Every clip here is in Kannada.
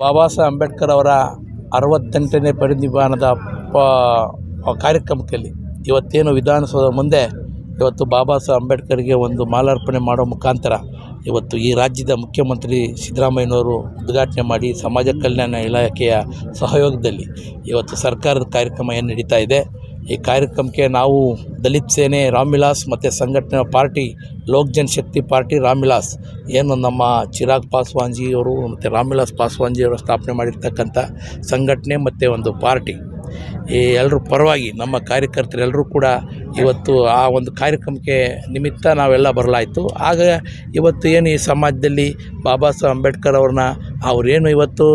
ಬಾಬಾ ಸಾಹೇಬ್ ಅಂಬೇಡ್ಕರ್ ಅವರ ಅರವತ್ತೆಂಟನೇ ಪರಿನಿರ್ವಾಣದ ಕಾರ್ಯಕ್ರಮದಲ್ಲಿ ಇವತ್ತೇನು ವಿಧಾನಸೌಧ ಮುಂದೆ ಇವತ್ತು ಬಾಬಾ ಸಾಹೇಬ್ ಅಂಬೇಡ್ಕರ್ಗೆ ಒಂದು ಮಾಲಾರ್ಪಣೆ ಮಾಡೋ ಮುಖಾಂತರ ಇವತ್ತು ಈ ರಾಜ್ಯದ ಮುಖ್ಯಮಂತ್ರಿ ಸಿದ್ದರಾಮಯ್ಯನವರು ಉದ್ಘಾಟನೆ ಮಾಡಿ ಸಮಾಜ ಕಲ್ಯಾಣ ಇಲಾಖೆಯ ಸಹಯೋಗದಲ್ಲಿ ಇವತ್ತು ಸರ್ಕಾರದ ಕಾರ್ಯಕ್ರಮ ಏನು ನಡೀತಾ ಇದೆ. ಈ ಕಾರ್ಯಕ್ರಮಕ್ಕೆ ನಾವು ದಲಿತ್ ಸೇನೆ, ರಾಮ್ವಿಲಾಸ್ ಮತ್ತು ಸಂಘಟನೆ ಪಾರ್ಟಿ, ಲೋಕ್ ಜನಶಕ್ತಿ ಪಾರ್ಟಿ ರಾಮ್ವಿಲಾಸ್, ಏನು ನಮ್ಮ ಚಿರಾಗ್ ಪಾಸ್ವಾನ್ಜಿಯವರು ಮತ್ತು ರಾಮ್ವಿಲಾಸ್ ಪಾಸ್ವಾನ್ಜಿಯವರು ಸ್ಥಾಪನೆ ಮಾಡಿರ್ತಕ್ಕಂಥ ಸಂಘಟನೆ ಮತ್ತು ಒಂದು ಪಾರ್ಟಿ. ಈ ಎಲ್ಲರೂ ಪರವಾಗಿ ನಮ್ಮ ಕಾರ್ಯಕರ್ತರೆಲ್ಲರೂ ಕೂಡ ಇವತ್ತು ಆ ಒಂದು ಕಾರ್ಯಕ್ರಮಕ್ಕೆ ನಿಮಿತ್ತ ನಾವೆಲ್ಲ ಬರಲಾಯಿತು. ಆಗ ಇವತ್ತು ಏನು ಈ ಸಮಾಜದಲ್ಲಿ ಬಾಬಾ ಸಾಹೇಬ್ ಅಂಬೇಡ್ಕರ್ ಅವ್ರನ್ನ ಅವರೇನು ಇವತ್ತು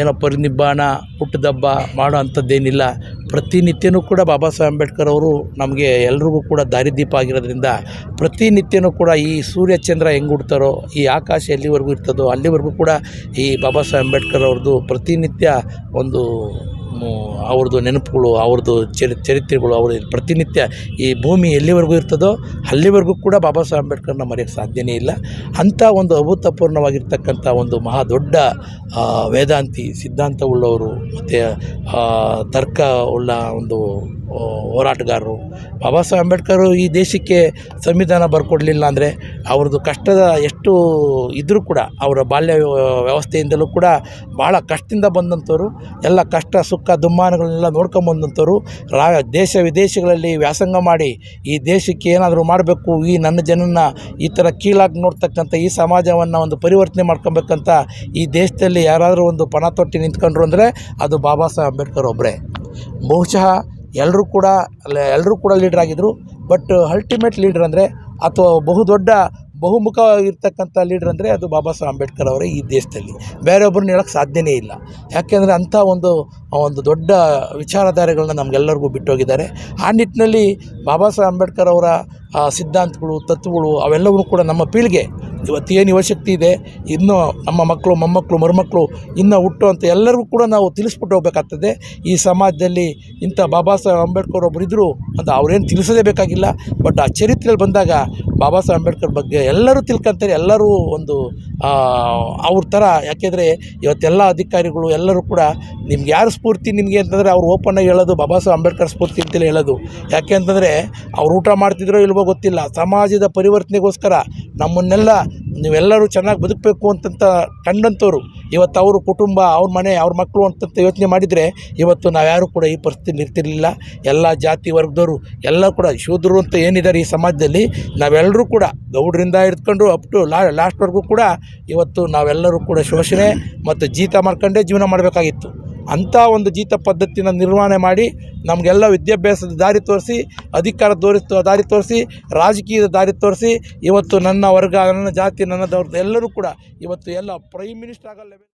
ಏನೋ ಪರಿನಿಬ್ಬಾಣ, ಹುಟ್ಟದಬ್ಬ ಮಾಡೋ ಅಂಥದ್ದೇನಿಲ್ಲ. ಪ್ರತಿನಿತ್ಯನೂ ಕೂಡ ಬಾಬಾ ಸಾಹೇಬ್ ಅಂಬೇಡ್ಕರ್ ಅವರು ನಮಗೆ ಎಲ್ರಿಗೂ ಕೂಡ ದಾರಿದೀಪ ಆಗಿರೋದ್ರಿಂದ ಪ್ರತಿನಿತ್ಯನೂ ಕೂಡ ಈ ಸೂರ್ಯ ಚಂದ್ರ ಹೆಂಗೆ ಹುಡ್ತಾರೋ ಈ ಆಕಾಶ ಎಲ್ಲಿವರೆಗೂ ಇರ್ತದೋ, ಅಲ್ಲಿವರೆಗೂ ಕೂಡ ಈ ಬಾಬಾ ಸಾಹೇಬ್ ಅಂಬೇಡ್ಕರ್ ಅವ್ರದ್ದು ಪ್ರತಿನಿತ್ಯ ಒಂದು ಅವ್ರದ್ದು ನೆನಪುಗಳು, ಅವ್ರದ್ದು ಚರಿ, ಚರಿತ್ರೆಗಳು, ಅವ್ರ ಪ್ರತಿನಿತ್ಯ ಈ ಭೂಮಿ ಎಲ್ಲಿವರೆಗೂ ಇರ್ತದೋ ಅಲ್ಲಿವರೆಗೂ ಕೂಡ ಬಾಬಾ ಸಾಹೇಬ್ ಅಂಬೇಡ್ಕರ್ನ ಮರೆಯೋಕ್ಕೆ ಸಾಧ್ಯನೇ ಇಲ್ಲ. ಅಂಥ ಒಂದು ಅಭೂತಪೂರ್ಣವಾಗಿರ್ತಕ್ಕಂಥ ಒಂದು ಮಹಾ ದೊಡ್ಡ ವೇದಾಂತಿ ಸಿದ್ಧಾಂತ ಉಳ್ಳವರು ಮತ್ತು ತರ್ಕ ಉಳ್ಳ ಒಂದು ಹೋರಾಟಗಾರರು. ಬಾಬಾ ಸಾಹೇಬ್ ಅಂಬೇಡ್ಕರ್ ಈ ದೇಶಕ್ಕೆ ಸಂವಿಧಾನ ಬರ್ಕೊಡ್ಲಿಲ್ಲ ಅಂದರೆ ಅವ್ರದ್ದು ಕಷ್ಟದ ಎಷ್ಟು ಇದ್ದರೂ ಕೂಡ, ಅವರ ಬಾಲ್ಯ ವ್ಯ- ವ್ಯವಸ್ಥೆಯಿಂದಲೂ ಕೂಡ ಭಾಳ ಕಷ್ಟದಿಂದ ಬಂದಂಥವ್ರು, ಎಲ್ಲ ಕಷ್ಟ, ಸುಖ, ದುಮ್ಮಾನಗಳನ್ನೆಲ್ಲ ನೋಡ್ಕೊಂಬಂದಂಥವ್ರು ರಾ ದೇಶ ವಿದೇಶಗಳಲ್ಲಿ ವ್ಯಾಸಂಗ ಮಾಡಿ ಈ ದೇಶಕ್ಕೆ ಏನಾದರೂ ಮಾಡಬೇಕು, ಈ ನನ್ನ ಜನನ ಈ ಥರ ಕೀಳಾಗಿ ನೋಡ್ತಕ್ಕಂಥ ಈ ಸಮಾಜವನ್ನು ಒಂದು ಪರಿವರ್ತನೆ ಮಾಡ್ಕೊಬೇಕಂತ ಈ ದೇಶದಲ್ಲಿ ಯಾರಾದರೂ ಒಂದು ಪಣ ತೊಟ್ಟಿ ನಿಂತ್ಕೊಂಡ್ರು ಅಂದರೆ ಅದು ಬಾಬಾ ಸಾಹೇಬ್ ಅಂಬೇಡ್ಕರ್ ಒಬ್ಬರೇ ಬಹುಶಃ ಎಲ್ಲರೂ ಕೂಡ ಎಲ್ಲರೂ ಕೂಡ ಲೀಡ್ರ್ ಆಗಿದ್ದರು ಬಟ್ ಅಲ್ಟಿಮೇಟ್ ಲೀಡ್ರ್ ಅಂದರೆ ಅಥವಾ ಬಹುದೊಡ್ಡ ಬಹುಮುಖ ಇರ್ತಕ್ಕಂಥ ಲೀಡ್ರ್ ಅಂದರೆ ಅದು ಬಾಬಾ ಸಾಹೇಬ್ ಅಂಬೇಡ್ಕರ್ ಅವರೇ ಈ ದೇಶದಲ್ಲಿ. ಬೇರೆ ಒಬ್ರನ್ನ ಹೇಳೋಕ್ಕೆ ಸಾಧ್ಯನೇ ಇಲ್ಲ. ಯಾಕೆಂದರೆ ಅಂಥ ಒಂದು ಒಂದು ದೊಡ್ಡ ವಿಚಾರಧಾರೆಗಳನ್ನ ನಮಗೆಲ್ಲರಿಗೂ ಬಿಟ್ಟೋಗಿದ್ದಾರೆ. ಆ ನಿಟ್ಟಿನಲ್ಲಿ ಬಾಬಾ ಸಾಹೇಬ್ ಅಂಬೇಡ್ಕರ್ ಅವರ ಸಿದ್ಧಾಂತಗಳು, ತತ್ವಗಳು ಅವೆಲ್ಲವೂ ಕೂಡ ನಮ್ಮ ಪೀಳಿಗೆ ಇವತ್ತು ಏನು ಯುವಶಕ್ತಿ ಇದೆ, ಇನ್ನು ನಮ್ಮ ಮಕ್ಕಳು, ಮೊಮ್ಮಕ್ಕಳು, ಮರುಮಕ್ಕಳು ಇನ್ನು ಹುಟ್ಟುವಂಥ ಎಲ್ಲರಿಗೂ ಕೂಡ ನಾವು ತಿಳಿಸ್ಬಿಟ್ಟು ಹೋಗ್ಬೇಕಾಗ್ತದೆ. ಈ ಸಮಾಜದಲ್ಲಿ ಇಂಥ ಬಾಬಾ ಸಾಹೇಬ್ ಅಂಬೇಡ್ಕರ್ ಒಬ್ಬರು ಇದ್ದರು ಅಂತ ಅವ್ರೇನು ತಿಳಿಸೋದೇ ಬೇಕಾಗಿಲ್ಲ. ಬಟ್ ಆ ಚರಿತ್ರೆಯಲ್ಲಿ ಬಂದಾಗ ಬಾಬಾ ಸಾಹೇಬ್ ಅಂಬೇಡ್ಕರ್ ಬಗ್ಗೆ ಎಲ್ಲರೂ ತಿಳ್ಕೊಂತಾರೆ ಎಲ್ಲರೂ ಒಂದು ಅವ್ರ ಥರ ಯಾಕೆಂದರೆ ಇವತ್ತೆಲ್ಲ ಅಧಿಕಾರಿಗಳು ಎಲ್ಲರೂ ಕೂಡ ನಿಮ್ಗೆ ಯಾರು ಸ್ಫೂರ್ತಿ ನಿಮಗೆ ಅಂತಂದರೆ ಅವ್ರು ಓಪನ್ನಾಗಿ ಹೇಳೋದು, ಬಾಬಾ ಸಾಹೇಬ್ ಅಂಬೇಡ್ಕರ್ ಸ್ಫೂರ್ತಿ ಅಂತಲೇ ಹೇಳೋದು. ಯಾಕೆ ಅಂತಂದರೆ ಅವ್ರು ಊಟ ಮಾಡ್ತಿದ್ರೋ ಇಲ್ವೋ ಗೊತ್ತಿಲ್ಲ, ಸಮಾಜದ ಪರಿವರ್ತನೆಗೋಸ್ಕರ ನಮ್ಮನ್ನೆಲ್ಲ ನೀವೆಲ್ಲರೂ ಚೆನ್ನಾಗಿ ಬದುಕಬೇಕು ಅಂತಂತ ಕಂಡಂಥವ್ರು ಇವತ್ತು ಅವರು ಕುಟುಂಬ, ಅವ್ರ ಮನೆ, ಅವ್ರ ಮಕ್ಕಳು ಅಂತಂತ ಯೋಚನೆ ಮಾಡಿದರೆ ಇವತ್ತು ನಾವ್ಯಾರೂ ಕೂಡ ಈ ಪರಿಸ್ಥಿತಿ ನಿರ್ತಿರಲಿಲ್ಲ ಎಲ್ಲ ಜಾತಿ ವರ್ಗದವರು, ಎಲ್ಲ ಕೂಡ ಶೂದ್ರರು ಅಂತ ಏನಿದ್ದಾರೆ ಈ ಸಮಾಜದಲ್ಲಿ ನಾವೆಲ್ಲರೂ ಕೂಡ ಗೌಡರಿಂದ ಹಿಡ್ಕೊಂಡು ಅಪ್ ಟು ಲಾಸ್ಟ್ವರೆಗೂ ಕೂಡ ಇವತ್ತು ನಾವೆಲ್ಲರೂ ಕೂಡ ಶೋಷಣೆ ಮತ್ತು ಜೀತ ಮಾಡ್ಕೊಂಡೇ ಜೀವನ ಮಾಡಬೇಕಾಗಿತ್ತು. ಅಂಥ ಒಂದು ಜೀತ ಪದ್ಧತಿನ ನಿರ್ವಹಣೆ ಮಾಡಿ ನಮಗೆಲ್ಲ ವಿದ್ಯಾಭ್ಯಾಸದ ದಾರಿ ತೋರಿಸಿ, ಅಧಿಕಾರ ತೋರಿಸ್, ದಾರಿ ತೋರಿಸಿ, ರಾಜಕೀಯದ ದಾರಿ ತೋರಿಸಿ, ಇವತ್ತು ನನ್ನ ವರ್ಗ, ನನ್ನ ಜಾತಿ ನನ್ನದವ್ರದ್ದು ಎಲ್ಲರೂ ಕೂಡ ಇವತ್ತು ಎಲ್ಲ ಪ್ರೈಮ್ ಮಿನಿಸ್ಟರ್ ಆಗೋ ಲೆವೆಲ್